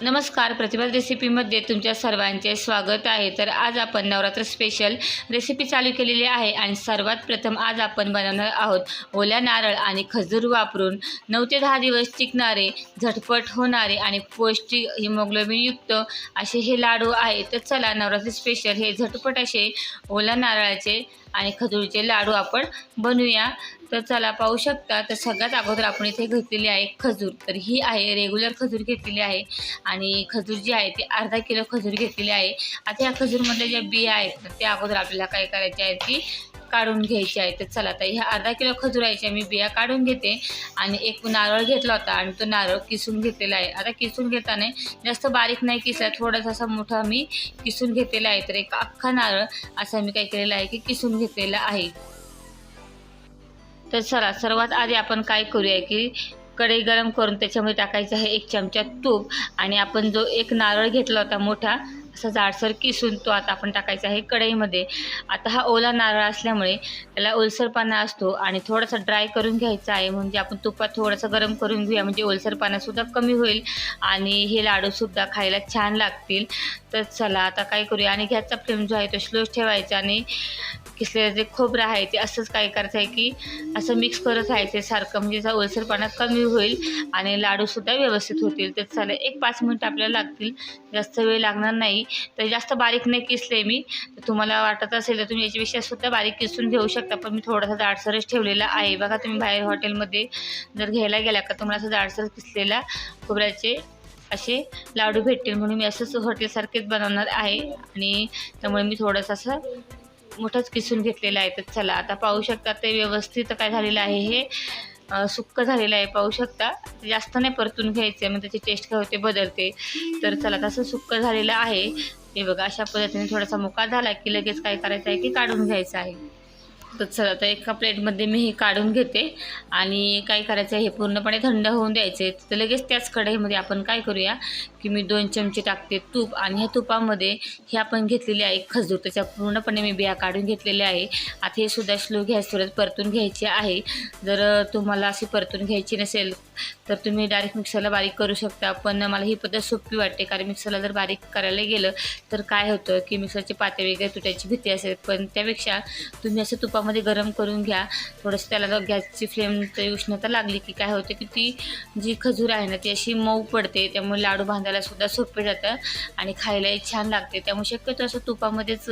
नमस्कार प्रतिभा रेसिपीमध्ये तुमच्या सर्वांचे स्वागत आहे. तर आज आपण नवरात्र स्पेशल रेसिपी चालू केलेली आहे आणि सर्वात प्रथम आज आपण बनवणार आहोत ओल्या नारळ आणि खजूर वापरून नऊ ते दहा दिवस टिकणारे झटपट होणारे आणि पौष्टिक हिमोग्लोबिनयुक्त असे हे लाडू आहे. तर चला नवरात्र स्पेशल हे झटपट असे ओल्या नारळाचे आणि खजूरचे लाडू आपण बनवूया. तर चला पाहू शकता तर सगळ्यात अगोदर आपण इथे घेतलेली आहे खजूर. तर ही आहे रेग्युलर खजूर घेतलेली आहे. आणि खजूर जी आहे ती अर्धा किलो खजूर घेतलेली आहे. आता या खजूरमधल्या ज्या बिया आहेत तर त्या अगोदर आपल्याला काय करायच्या आहेत ती काढून घ्यायची आहे. तर चला आता ह्या अर्धा किलो खजुराच्या मी बिया काढून घेते. आणि एक नारळ घेतला होता आणि तो नारळ किसून घेतलेला आहे. आता किसून घेताना जास्त बारीक नाही किसला थोडासा असा मोठा मी किसून घेतलेला आहे. तर एक अख्खा नारळ असा मी काय केलेला आहे की किसून घेतलेला आहे. तर चला सर्वात आधी आपण काय करूया की कढई गरम करून त्याच्यामध्ये टाकायचं आहे एक चमचा तूप. आणि आपण जो एक नारळ घेतला होता मोठा असा जाडसर किसून तो आता आपण टाकायचा आहे कढईमध्ये. आता हा ओला नारळ असल्यामुळे त्याला ओलसरपणा असतो आणि थोडासा ड्राय करून घ्यायचा आहे. म्हणजे आपण तुपात थोडंसं गरम करून घेऊया. म्हणजे ओलसरपणासुद्धा कमी होईल आणि हे लाडूसुद्धा खायला छान लागतील. तर चला आता काय करूया. आणि गॅसचा फ्लेम जो आहे तो स्लोच ठेवायचा आणि किसलेलं जे खोबरं आहे ते असंच काय करायचं आहे की असं मिक्स करत राहायचं. सारखं म्हणजे ओलसरपणा कमी होईल आणि लाडूसुद्धा व्यवस्थित होतील. तर चालेल एक पाच मिनटं आपल्याला लागतील. जास्त वेळ लागणार नाही. तर जास्त बारीक नाही किसले मी. तर तुम्हाला वाटत असेल तर तुम्ही याच्यापेक्षा सुद्धा बारीक किसून घेऊ शकता. पण मी थोडासा जाडसरच ठेवलेला आहे. बघा तुम्ही बाहेर हॉटेलमध्ये जर घ्यायला गेला का तुम्हाला असं जाडसर किसलेला खोबऱ्याचे असे लाडू भेटतील. म्हणून मी असंच हॉटेलसारखेच बनवणार आहे. आणि त्यामुळे मी थोडंसं असं मोठंच किसून घेतलेलं आहे तर चला आता पाहू शकता ते व्यवस्थित काय झालेलं आहे हे. सुक्क झालेलं आहे पाहू शकता. जास्त नाही परतून घ्यायचं मग त्याची टेस्ट काय होते बदलते. तर चला तसं सुक्क झालेलं आहे. हे बघा अशा पद्धतीने थोडासा मुका झाला की लगेच काय करायचं आहे की काढून घ्यायचं आहे. तर चला आता एका प्लेटमध्ये मी हे काढून घेते आणि काय करायचं आहे हे पूर्णपणे थंड होऊन द्यायचे तर लगेच त्याच कढईमध्ये आपण काय करूया की मी दोन चमचे टाकते तूप आणि ह्या तुपामध्ये हे आपण घेतलेले आहे खजूर. त्याच्या पूर्णपणे मी बिया काढून घेतलेले आहे. आता हे सुद्धा स्लो गॅसवर परतून घ्यायचे आहे. जर तुम्हाला अशी परतून घ्यायची नसेल तर तुम्ही डायरेक्ट मिक्सरला बारीक करू शकता. पण मला ही पद्धत सोपी वाटते. कारण मिक्सरला जर बारीक करायला गेलं तर काय होतं की मिक्सरचे पाते वगैरे तुटायची भीती असेल. पण त्यापेक्षा तुम्ही असं तुपामध्ये गरम करून घ्या. थोडंसं त्याला गॅसची फ्लेम उष्णता लागली की काय होतं की ती जी खजूर आहे ना ती अशी मऊ पडते. त्यामुळे लाडू बांधायला सुद्धा सोपे जातं आणि खायलाही छान लागते. त्यामुळे शक्यतो असं तुपामध्येच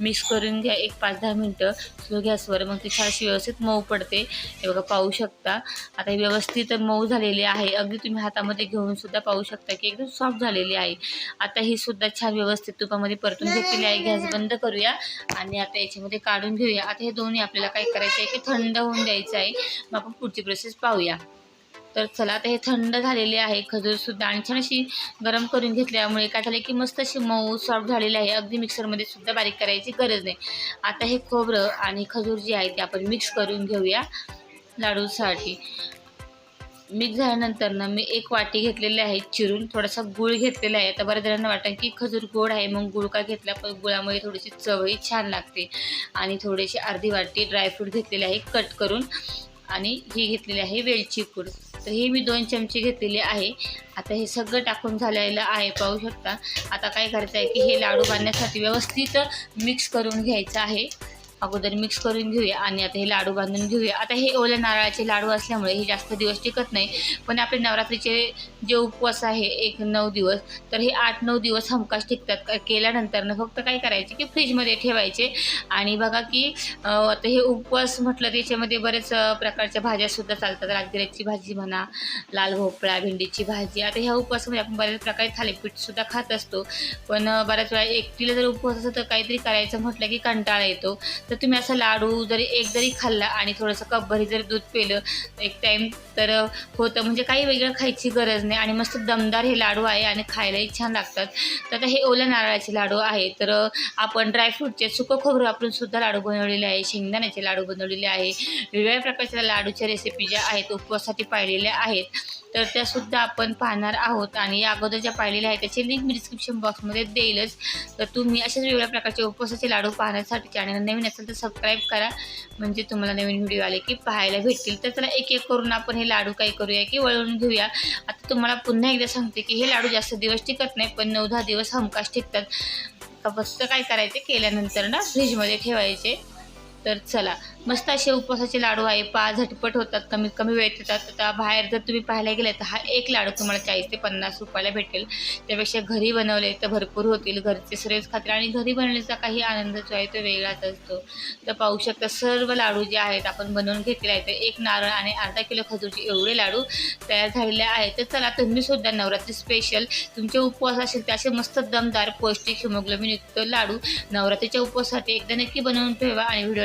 मिक्स करून घ्या. एक पाच दहा मिनटं स्लो गॅसवर. मग ती छान अशी व्यवस्थित मऊ पडते. हे बघा पाहू शकता. आता व्यवस्थित मऊ झालेली आहे. अगदी तुम्ही हातामध्ये घेऊन सुद्धा पाहू शकता की एकदम सॉफ्ट झालेली आहे. आता ही सुद्धा छान व्यवस्थित तुपामध्ये परतून घेतलेली आहे. गॅस बंद करूया आणि आता याच्यामध्ये काढून घेऊया. आता हे दोन्ही आपल्याला काय करायचं आहे की थंड होऊन द्यायचं आहे. मग आपण पुढची प्रोसेस पाहूया. तर चला आता हे थंड झालेले आहे. खजूरसुद्धा आणि छान अशी गरम करून घेतल्यामुळे काय झालं की मस्त अशी मऊ सॉफ्ट झालेली आहे. अगदी मिक्सरमध्ये सुद्धा बारीक करायची गरज नाही. आता हे खोबरं आणि खजूर जे आहे ते आपण मिक्स करून घेऊया लाडूसाठी. मिक्स झाल्यानंतर ना मी एक वाटी घेतलेली आहे चिरून थोडासा गुळ घेतलेला आहे. आता बऱ्याच जणांना वाटतं की खजूर गोड आहे मग गुळ का घेतला? पण गुळामुळे थोडीशी चवही छान लागते. आणि थोडीशी अर्धी वाटी ड्रायफ्रूट घेतलेले आहे कट करून. आणि ही घेतलेली आहे वेलची पूड. तर हे मी दोन चमचे घेतलेले आहे. आता हे सगळं टाकून झालेलं आहे पाहू शकता. आता काय करायचं आहे की हे लाडू बांधण्यासाठी व्यवस्थित मिक्स करून घ्यायचं आहे. अगोदर मिक्स करून घेऊया आणि आता हे लाडू बांधून घेऊया. आता हे ओल्या नारळाचे लाडू असल्यामुळे हे जास्त दिवस टिकत नाही पण आपले नवरात्रीचे जे उपवास आहे एक नऊ दिवस तर हे आठ नऊ दिवस हमखास टिकतात. केल्यानंतरनं केल्यानंतर फक्त काय करायचे की फ्रीजमध्ये ठेवायचे. आणि बघा की आता हे उपवास म्हटलं त्याच्यामध्ये बरेच प्रकारच्या भाज्यासुद्धा चालतात. राजगिऱ्याची भाजी म्हणा लाल भोपळा भेंडीची भाजी. आता ह्या उपवासामध्ये आपण बऱ्याच प्रकारे थालीपीठसुद्धा खात असतो. पण बऱ्याच वेळा एकटीला जर उपवास असतो तर काहीतरी करायचं म्हटलं की कंटाळा येतो. तर तुम्ही असं लाडू जरी एक जरी खाल्ला आणि थोडंसं कपभरी जरी दूध पिलं एक टाईम तर होतं. म्हणजे काही वेगळं खायची गरज नाही आणि मस्त दमदार हे लाडू आहे आणि खायलाही छान लागतात. तर आता हे ओल्या नारळाचे लाडू आहे. तर आपण ड्रायफ्रूटचे सुकं खोबरं वापरून सुद्धा लाडू बनवलेले आहे. शेंगदाण्याचे लाडू बनवलेले आहे. वेगवेगळ्या प्रकारच्या लाडूच्या रेसिपी ज्या आहेत उपवासासाठी पाळलेल्या आहेत. तर त्यासुद्धा आपण पाहणार आहोत आणि या अगोदर ज्या पाहिलेल्या आहेत त्याची लिंक मी डिस्क्रिप्शन बॉक्समध्ये देईलच. तर तुम्ही अशाच वेगवेगळ्या प्रकारचे उपवासाचे लाडू पाहण्यासाठी चॅनल नवीन असेल तर सबस्क्राईब करा. म्हणजे तुम्हाला नवीन व्हिडिओ आले की पाहायला भेटतील. तर चला एक एक करून आपण हे लाडू काय करूया की वळवून घेऊया. आता तुम्हाला पुन्हा एकदा सांगते की हे लाडू जास्त दिवस टिकत नाही पण नऊ दहा दिवस हमखास टिकतात. का फक्त काय करायचे? केल्यानंतर ना फ्रीजमध्ये ठेवायचे. तर चला. मस्त असे उपवासाचे लाडू आहे. पा झटपट होतात कमीत कमी वेळेत येतात आता बाहेर जर तुम्ही पाहायला गेले तर हा एक लाडू तुम्हाला चाळीस ते पन्नास रुपयाला भेटेल. त्यापेक्षा घरी बनवले तर भरपूर होतील. घरचे सर्वच खातील. आणि घरी बनवण्याचा काही आनंद जो आहे. तो वेगळाच असतो. तर पाहू शकता सर्व लाडू जे आहेत आपण बनवून घेतले आहेत. तर एक नारळ आणि अर्धा किलो खजूरचे एवढे लाडू तयार झालेले आहेत. तर चला तुम्हीसुद्धा नवरात्री स्पेशल तुमचे उपवास असेल तर असे मस्त दमदार पौष्टिक हिमोग्लोबिन युक्त लाडू नवरात्रीच्या उपवासासाठी एकदा नक्की बनवून ठेवा आणि व्हिडिओ